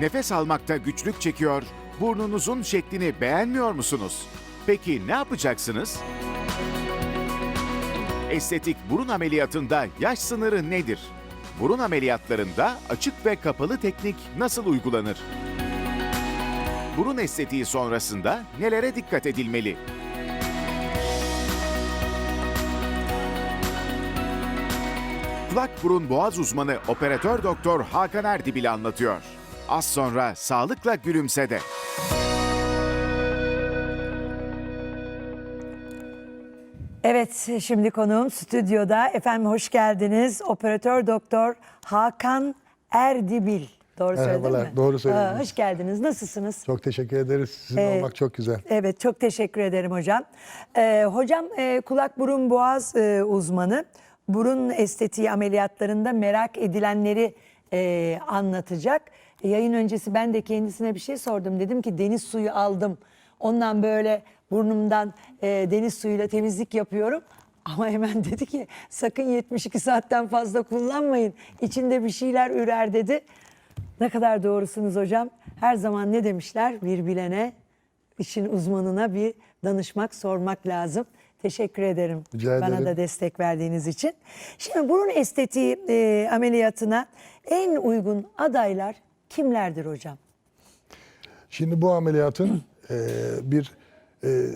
Nefes almakta güçlük çekiyor, burnunuzun şeklini beğenmiyor musunuz? Peki ne yapacaksınız? Estetik burun ameliyatında yaş sınırı nedir? Burun ameliyatlarında açık ve kapalı teknik nasıl uygulanır? Burun estetiği sonrasında nelere dikkat edilmeli? Kulak burun boğaz uzmanı operatör doktor Hakan Erdibil anlatıyor. Az sonra sağlıkla gülümsede. Evet, şimdi konuğum stüdyoda. Efendim hoş geldiniz. Operatör doktor Hakan Erdibil. Doğru söyledim Merhabalar, mi? doğru söylediniz. Aa, hoş geldiniz. Nasılsınız? Çok teşekkür ederiz. Sizin Ee, olmak çok güzel. Evet, çok teşekkür ederim hocam. Ee, hocam e, kulak burun boğaz e, uzmanı. Burun estetiği ameliyatlarında merak edilenleri e, anlatacak. E, yayın öncesi ben de kendisine bir şey sordum. Dedim ki deniz suyu aldım. Ondan böyle burnumdan e, deniz suyuyla temizlik yapıyorum. Ama hemen dedi ki sakın 72 saatten fazla kullanmayın. İçinde bir şeyler ürer dedi. Ne kadar doğrusunuz hocam. Her zaman ne demişler? Bir bilene, işin uzmanına bir danışmak, sormak lazım. Teşekkür ederim Rica bana ederim. da destek verdiğiniz için. Şimdi burun estetiği e, ameliyatına en uygun adaylar kimlerdir hocam? Şimdi bu ameliyatın e, bir e,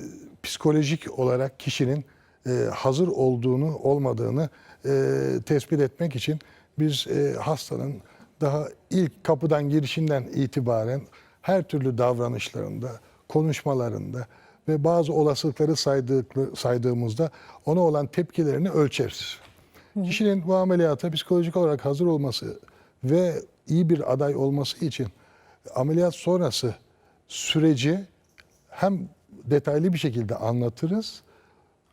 psikolojik olarak kişinin e, hazır olduğunu olmadığını e, tespit etmek için biz e, hastanın daha ilk kapıdan girişinden itibaren her türlü davranışlarında, konuşmalarında ve bazı olasılıkları saydık, saydığımızda ona olan tepkilerini ölçeriz. Kişinin bu ameliyata psikolojik olarak hazır olması ve iyi bir aday olması için ameliyat sonrası süreci hem detaylı bir şekilde anlatırız.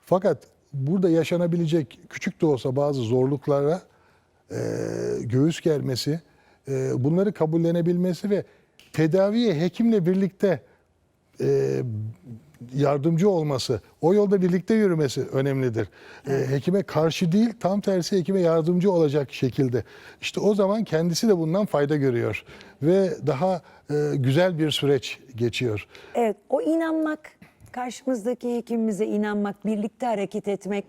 Fakat burada yaşanabilecek küçük de olsa bazı zorluklara e, göğüs germesi, e, bunları kabullenebilmesi ve tedaviye hekimle birlikte e, yardımcı olması, o yolda birlikte yürümesi önemlidir. E, hekime karşı değil, tam tersi hekime yardımcı olacak şekilde. İşte o zaman kendisi de bundan fayda görüyor ve daha e, güzel bir süreç geçiyor. Evet, o inanmak, karşımızdaki hekimimize inanmak, birlikte hareket etmek,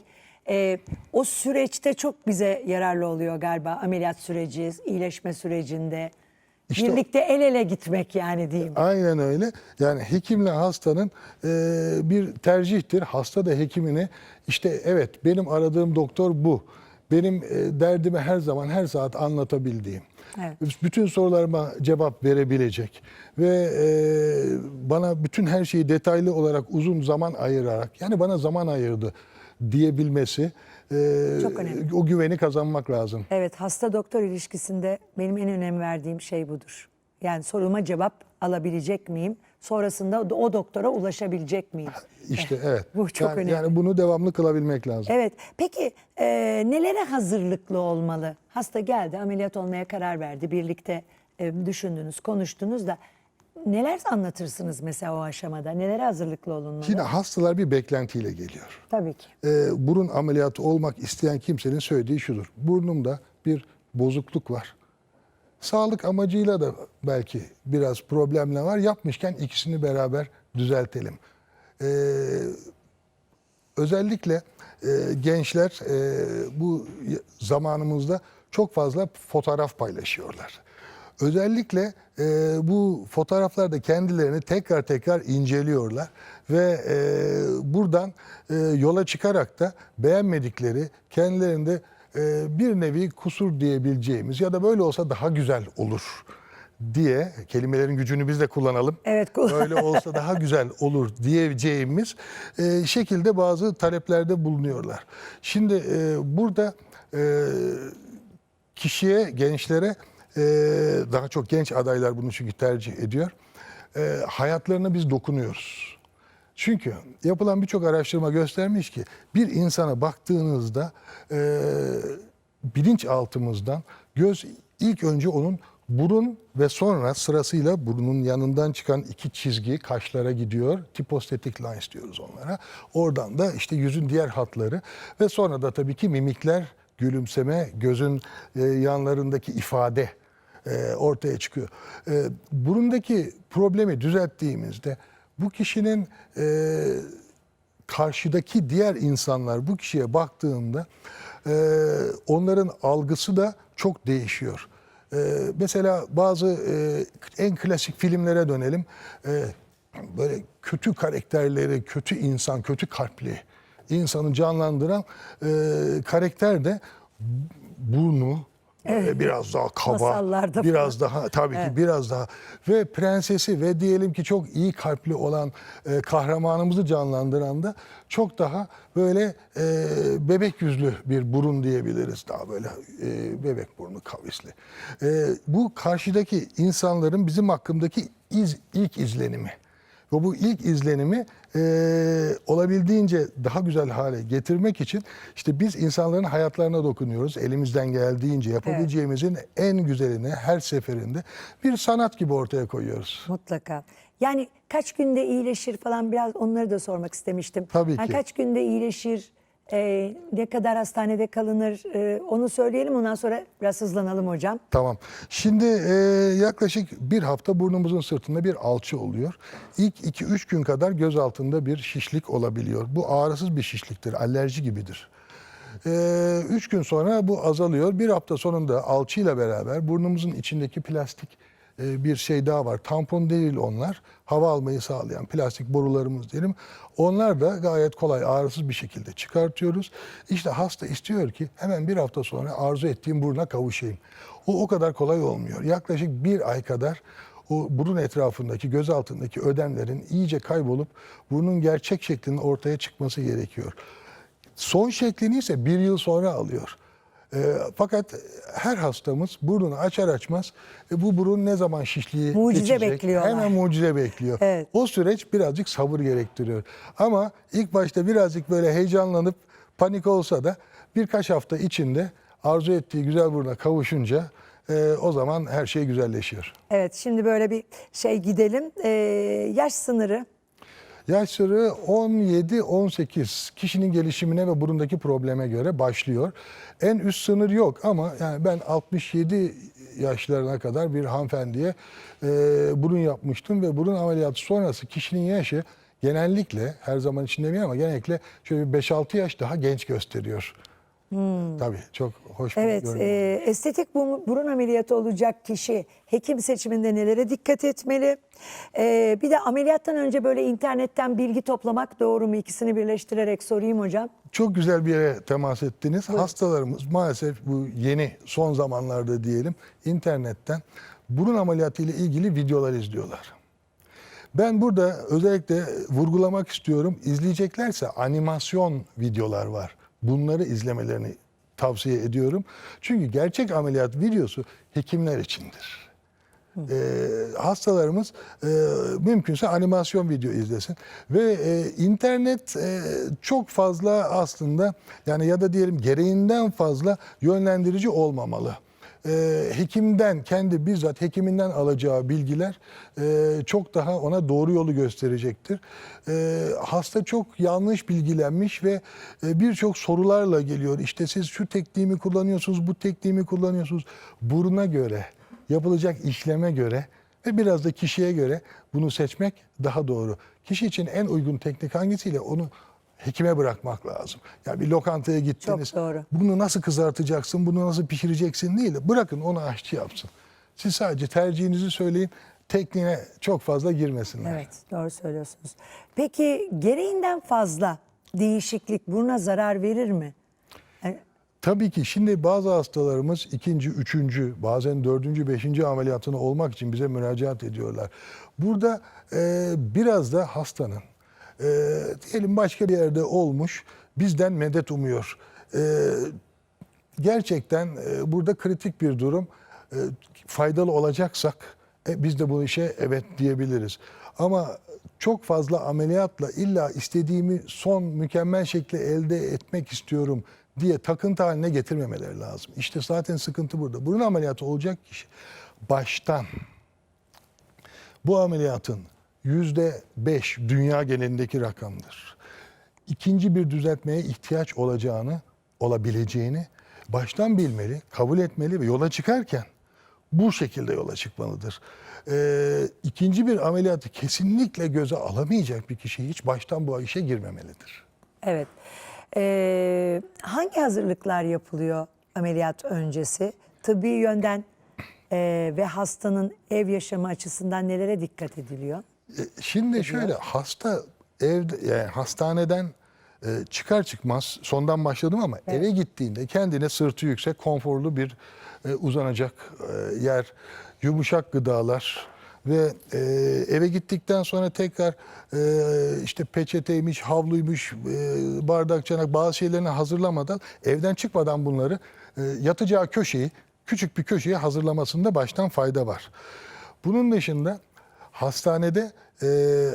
e, o süreçte çok bize yararlı oluyor galiba ameliyat süreci, iyileşme sürecinde. İşte- birlikte el ele gitmek yani diyeyim. Aynen öyle. Yani hekimle hastanın e, bir tercihtir. Hasta da hekimine işte evet benim aradığım doktor bu. Benim e, derdimi her zaman her saat anlatabildiğim. Evet. Bütün sorularıma cevap verebilecek ve e, bana bütün her şeyi detaylı olarak uzun zaman ayırarak yani bana zaman ayırdı diyebilmesi e, Çok önemli. o güveni kazanmak lazım. Evet, hasta doktor ilişkisinde benim en önem verdiğim şey budur. Yani soruma cevap alabilecek miyim? Sonrasında o doktora ulaşabilecek miyim? İşte evet. Bu çok yani, önemli. Yani bunu devamlı kılabilmek lazım. Evet. Peki e, nelere hazırlıklı olmalı? Hasta geldi, ameliyat olmaya karar verdi. Birlikte e, düşündünüz, konuştunuz da neler anlatırsınız mesela o aşamada? Nelere hazırlıklı olunmalı? Şimdi hastalar bir beklentiyle geliyor. Tabii ki. Ee, burun ameliyatı olmak isteyen kimsenin söylediği şudur. Burnumda bir bozukluk var. Sağlık amacıyla da belki biraz problemler var. Yapmışken ikisini beraber düzeltelim. Ee, özellikle e, gençler e, bu zamanımızda çok fazla fotoğraf paylaşıyorlar. Özellikle e, bu fotoğraflarda kendilerini tekrar tekrar inceliyorlar ve e, buradan e, yola çıkarak da beğenmedikleri kendilerinde e, bir nevi kusur diyebileceğimiz ya da böyle olsa daha güzel olur diye kelimelerin gücünü biz de kullanalım. Evet, kullan- Böyle olsa daha güzel olur diyeceğimiz e, şekilde bazı taleplerde bulunuyorlar. Şimdi e, burada e, kişiye, gençlere e, daha çok genç adaylar bunu çünkü tercih ediyor. E, hayatlarına biz dokunuyoruz. Çünkü yapılan birçok araştırma göstermiş ki bir insana baktığınızda e, bilinçaltımızdan göz ilk önce onun burun ve sonra sırasıyla burnun yanından çıkan iki çizgi kaşlara gidiyor. Tipostetik lines diyoruz onlara. Oradan da işte yüzün diğer hatları ve sonra da tabii ki mimikler, gülümseme, gözün e, yanlarındaki ifade e, ortaya çıkıyor. E, burundaki problemi düzelttiğimizde bu kişinin e, karşıdaki diğer insanlar bu kişiye baktığında onların algısı da çok değişiyor. Mesela bazı en klasik filmlere dönelim. Böyle kötü karakterleri, kötü insan, kötü kalpli insanı canlandıran karakter de burnu e, biraz daha kaba, Masallarda biraz daha tabii ki biraz daha ve prensesi ve diyelim ki çok iyi kalpli olan e, kahramanımızı canlandıran da çok daha böyle e, bebek yüzlü bir burun diyebiliriz. Daha böyle e, bebek burnu kavisli. E, bu karşıdaki insanların bizim hakkındaki iz, ilk izlenimi. Ve bu ilk izlenimi e, olabildiğince daha güzel hale getirmek için işte biz insanların hayatlarına dokunuyoruz. Elimizden geldiğince yapabileceğimizin en güzelini her seferinde bir sanat gibi ortaya koyuyoruz. Mutlaka. Yani kaç günde iyileşir falan biraz onları da sormak istemiştim. Tabii Yani ki. kaç günde iyileşir, e, ne kadar hastanede kalınır e, onu söyleyelim ondan sonra biraz hızlanalım hocam. Tamam. Şimdi e, yaklaşık bir hafta burnumuzun sırtında bir alçı oluyor. İlk 2-3 gün kadar göz altında bir şişlik olabiliyor. Bu ağrısız bir şişliktir, alerji gibidir. E, üç gün sonra bu azalıyor. Bir hafta sonunda alçıyla beraber burnumuzun içindeki plastik bir şey daha var. Tampon değil onlar. Hava almayı sağlayan plastik borularımız diyelim. Onlar da gayet kolay ağrısız bir şekilde çıkartıyoruz. İşte hasta istiyor ki hemen bir hafta sonra arzu ettiğim buruna kavuşayım. O o kadar kolay olmuyor. Yaklaşık bir ay kadar o burun etrafındaki, göz altındaki ödemlerin iyice kaybolup burnun gerçek şeklinin ortaya çıkması gerekiyor. Son şeklini ise bir yıl sonra alıyor. E, fakat her hastamız burnunu açar açmaz e, bu burun ne zaman şişliği Mucize geçecek? bekliyorlar. Hemen mucize bekliyor. Evet. O süreç birazcık sabır gerektiriyor. Ama ilk başta birazcık böyle heyecanlanıp panik olsa da birkaç hafta içinde arzu ettiği güzel buruna kavuşunca e, o zaman her şey güzelleşiyor. Evet şimdi böyle bir şey gidelim. E, yaş sınırı Yaş sınırı 17-18 kişinin gelişimine ve burundaki probleme göre başlıyor. En üst sınır yok ama yani ben 67 yaşlarına kadar bir hanımefendiye e, burun yapmıştım ve burun ameliyatı sonrası kişinin yaşı genellikle her zaman için demeyeyim ama genellikle şöyle bir 5-6 yaş daha genç gösteriyor. Tabii çok hoş bir Evet, görünüm. e, estetik bu- burun ameliyatı olacak kişi hekim seçiminde nelere dikkat etmeli? E, bir de ameliyattan önce böyle internetten bilgi toplamak doğru mu? İkisini birleştirerek sorayım hocam. Çok güzel bir yere temas ettiniz. Hastalarımız maalesef bu yeni son zamanlarda diyelim internetten burun ameliyatı ile ilgili videolar izliyorlar. Ben burada özellikle vurgulamak istiyorum. İzleyeceklerse animasyon videolar var. Bunları izlemelerini tavsiye ediyorum. Çünkü gerçek ameliyat videosu hekimler içindir. Ee, hastalarımız e, mümkünse animasyon video izlesin ve e, internet e, çok fazla aslında yani ya da diyelim gereğinden fazla yönlendirici olmamalı. E, hekimden kendi bizzat hekiminden alacağı bilgiler e, çok daha ona doğru yolu gösterecektir. E, hasta çok yanlış bilgilenmiş ve e, birçok sorularla geliyor. İşte siz şu tekniğimi kullanıyorsunuz, bu tekniğimi kullanıyorsunuz. Buruna göre yapılacak işleme göre ve biraz da kişiye göre bunu seçmek daha doğru. Kişi için en uygun teknik hangisiyle onu hekime bırakmak lazım. Yani bir lokantaya gittiniz. Çok doğru. Bunu nasıl kızartacaksın, bunu nasıl pişireceksin değil de bırakın onu aşçı yapsın. Siz sadece tercihinizi söyleyin. Tekniğine çok fazla girmesinler. Evet, doğru söylüyorsunuz. Peki gereğinden fazla değişiklik buruna zarar verir mi? Yani Tabii ki şimdi bazı hastalarımız ikinci, üçüncü, bazen dördüncü, beşinci ameliyatını olmak için bize müracaat ediyorlar. Burada e, biraz da hastanın e, diyelim başka bir yerde olmuş bizden medet umuyor. E, gerçekten e, burada kritik bir durum. E, faydalı olacaksak e, biz de bu işe evet diyebiliriz. Ama çok fazla ameliyatla illa istediğimi son mükemmel şekli elde etmek istiyorum diye takıntı haline getirmemeleri lazım. İşte zaten sıkıntı burada. Burun ameliyatı olacak kişi baştan bu ameliyatın yüzde beş dünya genelindeki rakamdır. İkinci bir düzeltmeye ihtiyaç olacağını, olabileceğini baştan bilmeli, kabul etmeli ve yola çıkarken bu şekilde yola çıkmalıdır. Ee, ikinci bir ameliyatı kesinlikle göze alamayacak bir kişi hiç baştan bu işe girmemelidir. Evet. Ee, hangi hazırlıklar yapılıyor ameliyat öncesi? Tıbbi yönden e, ve hastanın ev yaşamı açısından nelere dikkat ediliyor? E, Şimdi şöyle hasta evde yani hastaneden e, çıkar çıkmaz sondan başladım ama eve gittiğinde kendine sırtı yüksek konforlu bir e, uzanacak e, yer, yumuşak gıdalar ve e, eve gittikten sonra tekrar e, işte peçeteymiş, havluymuş, e, bardak çanak bazı şeylerini hazırlamadan evden çıkmadan bunları e, yatacağı köşeyi küçük bir köşeye hazırlamasında baştan fayda var. Bunun dışında Hastanede e,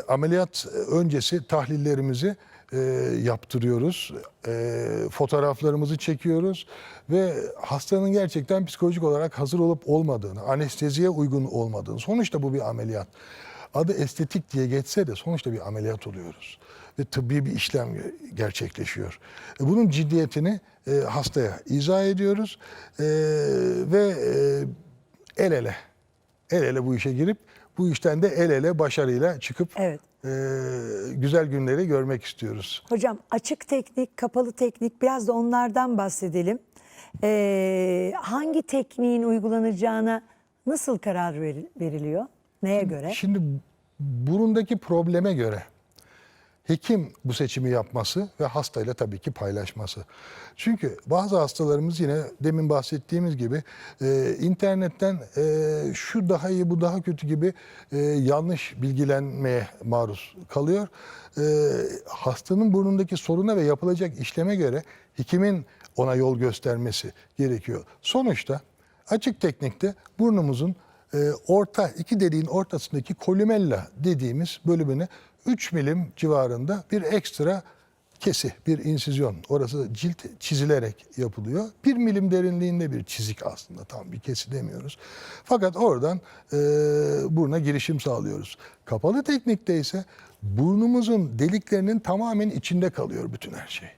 ameliyat öncesi tahlillerimizi e, yaptırıyoruz. E, fotoğraflarımızı çekiyoruz ve hastanın gerçekten psikolojik olarak hazır olup olmadığını, anesteziye uygun olmadığını. Sonuçta bu bir ameliyat. Adı estetik diye geçse de sonuçta bir ameliyat oluyoruz. Ve tıbbi bir işlem gerçekleşiyor. E, Bunun ciddiyetini e, hastaya izah ediyoruz E, ve e, el ele el ele bu işe girip bu işten de el ele başarıyla çıkıp Evet. e, güzel günleri görmek istiyoruz. Hocam açık teknik, kapalı teknik biraz da onlardan bahsedelim. Ee, hangi tekniğin uygulanacağına nasıl karar veri- veriliyor? Neye göre? Şimdi burundaki probleme göre hekim bu seçimi yapması ve hastayla tabii ki paylaşması. Çünkü bazı hastalarımız yine demin bahsettiğimiz gibi e, internetten e, şu daha iyi bu daha kötü gibi e, yanlış bilgilenmeye maruz kalıyor. E, hastanın burnundaki soruna ve yapılacak işleme göre hekimin ona yol göstermesi gerekiyor. Sonuçta açık teknikte burnumuzun e, orta iki deliğin ortasındaki kolumella dediğimiz bölümüne 3 milim civarında bir ekstra kesi, bir insizyon. Orası cilt çizilerek yapılıyor. 1 milim derinliğinde bir çizik aslında tam bir kesi demiyoruz. Fakat oradan e, buruna girişim sağlıyoruz. Kapalı teknikte ise burnumuzun deliklerinin tamamen içinde kalıyor bütün her şey.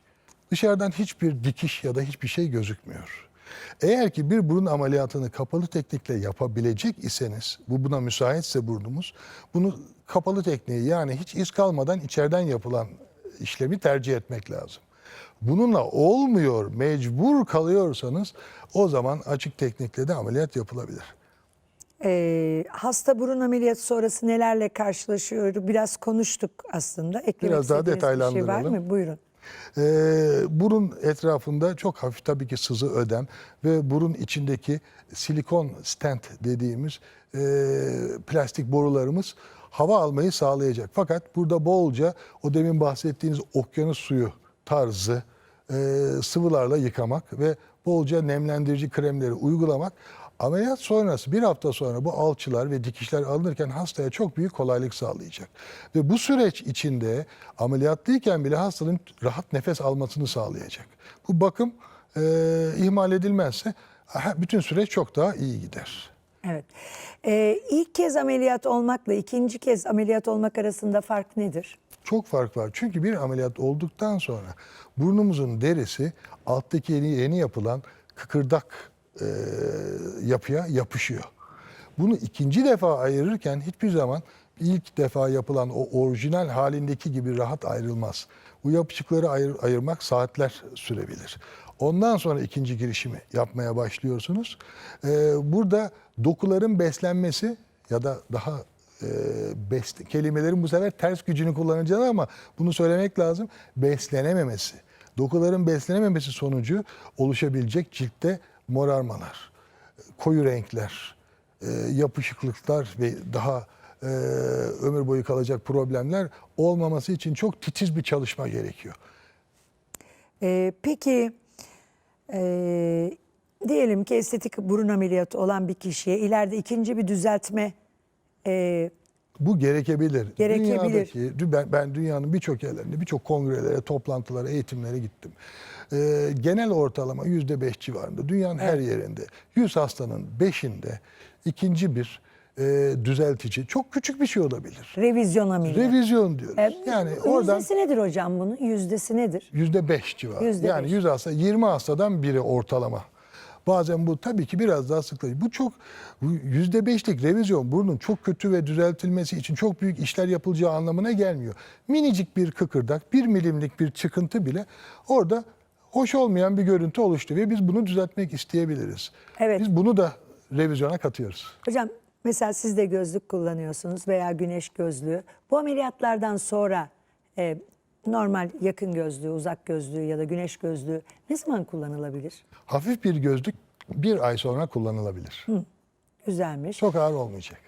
Dışarıdan hiçbir dikiş ya da hiçbir şey gözükmüyor. Eğer ki bir burun ameliyatını kapalı teknikle yapabilecek iseniz, bu buna müsaitse burnumuz, bunu kapalı tekniği yani hiç iz kalmadan içeriden yapılan işlemi tercih etmek lazım. Bununla olmuyor, mecbur kalıyorsanız o zaman açık teknikle de ameliyat yapılabilir. Ee, hasta burun ameliyatı sonrası nelerle karşılaşıyor? Biraz konuştuk aslında. Eklemek Biraz daha istediğiniz bir şey var detaylandıralım. mı? Buyurun. Ee, burun etrafında çok hafif tabii ki sızı ödem ve burun içindeki silikon stent dediğimiz e, plastik borularımız hava almayı sağlayacak. Fakat burada bolca o demin bahsettiğiniz okyanus suyu tarzı e, sıvılarla yıkamak ve bolca nemlendirici kremleri uygulamak ameliyat sonrası bir hafta sonra bu alçılar ve dikişler alınırken hastaya çok büyük kolaylık sağlayacak. Ve bu süreç içinde ameliyatlıyken bile hastanın rahat nefes almasını sağlayacak. Bu bakım e, ihmal edilmezse bütün süreç çok daha iyi gider. Evet. Ee, ilk kez ameliyat olmakla ikinci kez ameliyat olmak arasında fark nedir? Çok fark var. Çünkü bir ameliyat olduktan sonra burnumuzun derisi alttaki yeni, yeni yapılan kıkırdak e, yapıya yapışıyor. Bunu ikinci defa ayırırken hiçbir zaman ilk defa yapılan o orijinal halindeki gibi rahat ayrılmaz. Bu yapışıkları ayır- ayırmak saatler sürebilir. Ondan sonra ikinci girişimi yapmaya başlıyorsunuz. Ee, burada dokuların beslenmesi ya da daha e, bes- kelimelerin bu sefer ters gücünü kullanacağız ama bunu söylemek lazım. Beslenememesi. Dokuların beslenememesi sonucu oluşabilecek ciltte morarmalar, koyu renkler, e, yapışıklıklar ve daha e, ömür boyu kalacak problemler olmaması için çok titiz bir çalışma gerekiyor. Ee, peki ee, diyelim ki estetik burun ameliyatı olan bir kişiye ileride ikinci bir düzeltme ee, Bu gerekebilir. Gerekebilir. Dünyadaki, ben, ben dünyanın birçok yerlerinde, birçok kongrelere, toplantılara, eğitimlere gittim. Ee, genel ortalama yüzde beş civarında. Dünyanın her yerinde. 100 hastanın beşinde ikinci bir e, düzeltici, çok küçük bir şey olabilir. revizyon ameliyatı. Revizyon diyoruz. Ee, yani oradan Yüzdesi nedir hocam bunun? Yüzdesi nedir? yüzde beş civarı. Yüzde yani beş. 100 hasta, 20 hastadan biri ortalama. Bazen bu tabii ki biraz daha sıklıcı. Bu çok yüzde beşlik revizyon burnun çok kötü ve düzeltilmesi için çok büyük işler yapılacağı anlamına gelmiyor. Minicik bir kıkırdak, bir milimlik bir çıkıntı bile orada hoş olmayan bir görüntü oluştu ve biz bunu düzeltmek isteyebiliriz. Evet. Biz bunu da revizyona katıyoruz. Hocam mesela siz de gözlük kullanıyorsunuz veya güneş gözlüğü. Bu ameliyatlardan sonra e, normal yakın gözlüğü, uzak gözlüğü ya da güneş gözlüğü ne zaman kullanılabilir? Hafif bir gözlük bir ay sonra kullanılabilir. Güzelmiş. Çok ağır olmayacak.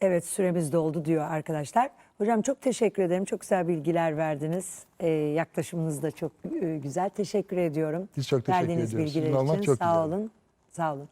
Evet süremiz doldu diyor arkadaşlar. Hocam çok teşekkür ederim. Çok güzel bilgiler verdiniz. E, yaklaşımınız da çok e, güzel. Teşekkür ediyorum. Biz çok teşekkür Verdiğiniz ediyoruz. bilgiler Sizin olmak için. çok Sağ güzel. olun. Sağ olun.